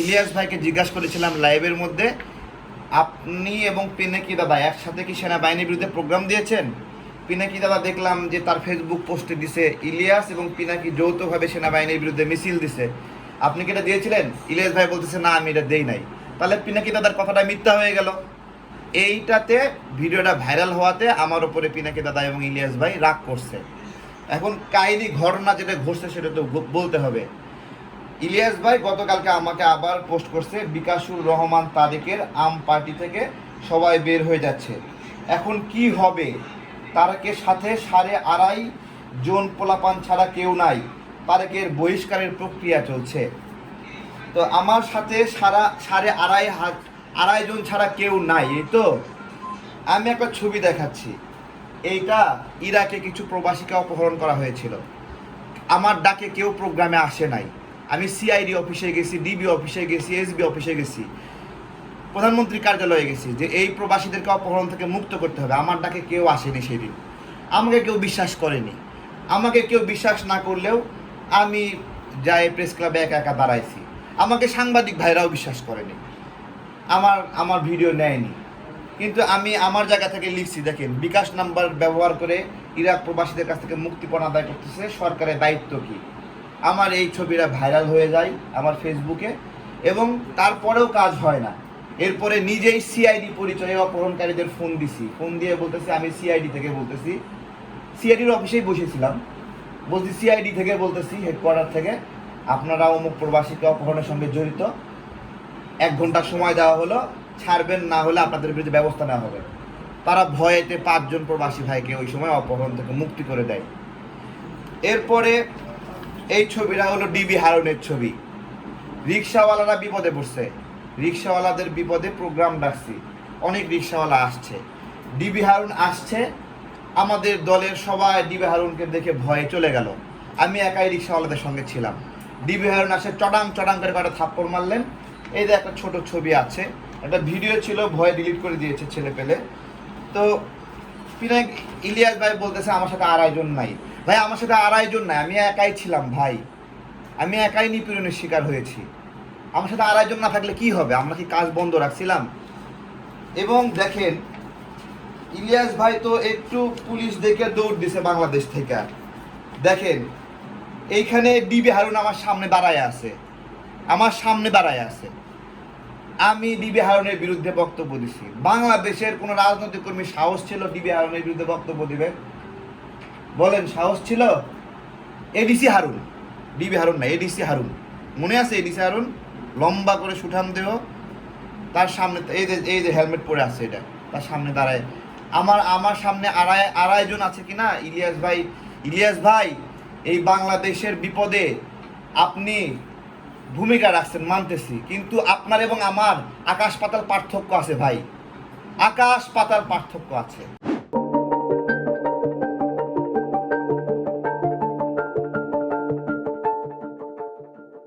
ইলিয়াস ভাইকে জিজ্ঞাসা করেছিলাম লাইভের মধ্যে, আপনি এবং পিনাকি দাদা একসাথে কি সেনাবাহিনীর বিরুদ্ধে প্রোগ্রাম দিয়েছেন? পিনাকি দাদা দেখলাম যে তার ফেসবুক পোস্টে দিছে, ইলিয়াস এবং পিনাকি যৌথভাবে সেনাবাহিনীর বিরুদ্ধে মিছিল দিছে। আপনি কি এটা দিয়েছিলেন? ইলিয়াস ভাই বলতেছে, না, আমি এটা দেই নাই। তাহলে পিনাকি দাদার কথাটা মিথ্যা হয়ে গেল। এইটাতে ভিডিওটা ভাইরাল হওয়াতে আমার ওপরে পিনাকি দাদা এবং ইলিয়াস ভাই রাগ করছে। এখন কাহিনী, ঘটনা যেটা ঘটছে সেটা তো বলতে হবে। ইলিয়াস ভাই গতকালকে আমাকে আবার পোস্ট করছে, বিকাশুর রহমান তারেকের আম পার্টি থেকে সবাই বের হয়ে যাচ্ছে। এখন কি হবে? তারেকের সাথে সাড়ে আড়াই জন পোলাপান ছাড়া কেউ নাই। তারেকের বহিষ্কারের প্রক্রিয়া চলছে। তো আমার সাথে সারা, সাড়ে আড়াই হাত, আড়াই জন ছাড়া কেউ নাই, এই তো? আমি একটা ছবি দেখাচ্ছি। এইটা ইরাকে কিছু প্রবাসীকে অপহরণ করা হয়েছিল। আমার ডাকে কেউ প্রোগ্রামে আসে নাই। আমি সিআইডি অফিসে গেছি ডিবি অফিসে গেছি এসবি অফিসে গেছি। প্রধানমন্ত্রী কার্যালয়ে গেছি যে এই প্রবাসীদেরকে অপহরণ থেকে মুক্ত করতে হবে। আমার ডাকে কেউ আসেনি সেদিন। আমাকে কেউ বিশ্বাস করেনি। আমাকে কেউ বিশ্বাস না করলেও আমি যাই প্রেস ক্লাবে একা একা দাঁড়াইছি। আমাকে সাংবাদিক ভাইরাও বিশ্বাস করেনি। আমার আমার ভিডিও নেয়নি। কিন্তু আমি আমার জায়গা থেকে লিখছি, দেখেন, বিকাশ নাম্বার ব্যবহার করে ইরাক প্রবাসীদের কাছ থেকে মুক্তিপণ আদায় করতেছে সরকারের দায়িত্ব কি? আমার এই ছবিটা ভাইরাল হয়ে যায় আমার ফেসবুকে এবং তারপরেও কাজ হয় না। এরপরে নিজেই সিআইডি পরিচয়ে অপহরণকারীদের ফোন দিছি। ফোন দিয়ে বলতেছি, আমি সিআইডি থেকে বলতেছি। সিআইডির অফিসেই বসেছিলাম। বলছি সিআইডি থেকে বলতেছি হেডকোয়ার্টার থেকে। আপনারা অমুক প্রবাসীকে অপহরণের সঙ্গে জড়িত। এক ঘণ্টা সময় দেওয়া হলো, ছাড়বেন না হলে আপনাদের বিরুদ্ধে ব্যবস্থা নেওয়া হবে। তারা ভয়েতে পাঁচজন প্রবাসী ভাইকে ওই সময় অপহরণ থেকে মুক্তি করে দেয়। এরপরে এই ছবিটা হলো ডিবি হারুনের ছবি। রিক্সাওয়ালারা বিপদে পড়ছে। রিক্সাওয়ালাদের বিপদে প্রোগ্রাম ডাকছি। অনেক রিক্সাওয়ালা আসছে। ডিবি হারুন আসছে, আমাদের দলের সবাই ডিবি হারুনকে দেখে ভয়ে চলে গেল। আমি একাই রিক্সাওয়ালাদের সঙ্গে ছিলাম। ডিবি হারুন আসে চটাং চটাং করে কটা থাপ্পড় মারলেন। এই যে একটা ছোট ছবি আছে। একটা ভিডিও ছিল, ভয়ে ডিলিট করে দিয়েছে ছেলে পেলে। তো পিনাক ইলিয়াস ভাই বলতেছে, আমার সাথে আড়াইজন নাই। ভাই, আমার সাথে আড়াইজন নাই, আমি একাই ছিলাম ভাই। আমি একাই নিপীড়নের শিকার হয়েছি। আমার সাথে আড়াইজন না থাকলে কি হবে? আমরা কি কাজ বন্ধ রাখছিলাম? এবং দেখেন, ইলিয়াস ভাই তো একটু পুলিশ দেখে দৌড় দিছে বাংলাদেশ থেকে। দেখেন, এইখানে ডিবি হারুন আমার সামনে দাঁড়ায় আছে। আমার সামনে দাঁড়ায় আছে। আমি ডিবি হারুনের বিরুদ্ধে বক্তব্য দিছি। বাংলাদেশের কোনো রাজনৈতিক কর্মী সাহস ছিল ডিবি হারুনের বিরুদ্ধে বক্তব্য দিবে? বলেন, সাহস ছিল? এডিসি হারুন। ডিবি হারুন না এডিসি হারুন। মনে আছে এডিসি হারুন? লম্বা করে সুঠাম দেহ, তার সামনে, এই যে এই যে হেলমেট পরে আছে এটা, তার সামনে দাঁড়ায়। আমার আমার সামনে আড়াই আড়াই জন আছে কিনা ইলিয়াস ভাই ইলিয়াস ভাই, এই বাংলাদেশের বিপদে আপনি ভূমিকা রাখছেন, মানতেছি। কিন্তু আপনার এবং আমার আকাশ পাতাল পার্থক্য আছে ভাই। আকাশ পাতাল পার্থক্য আছে।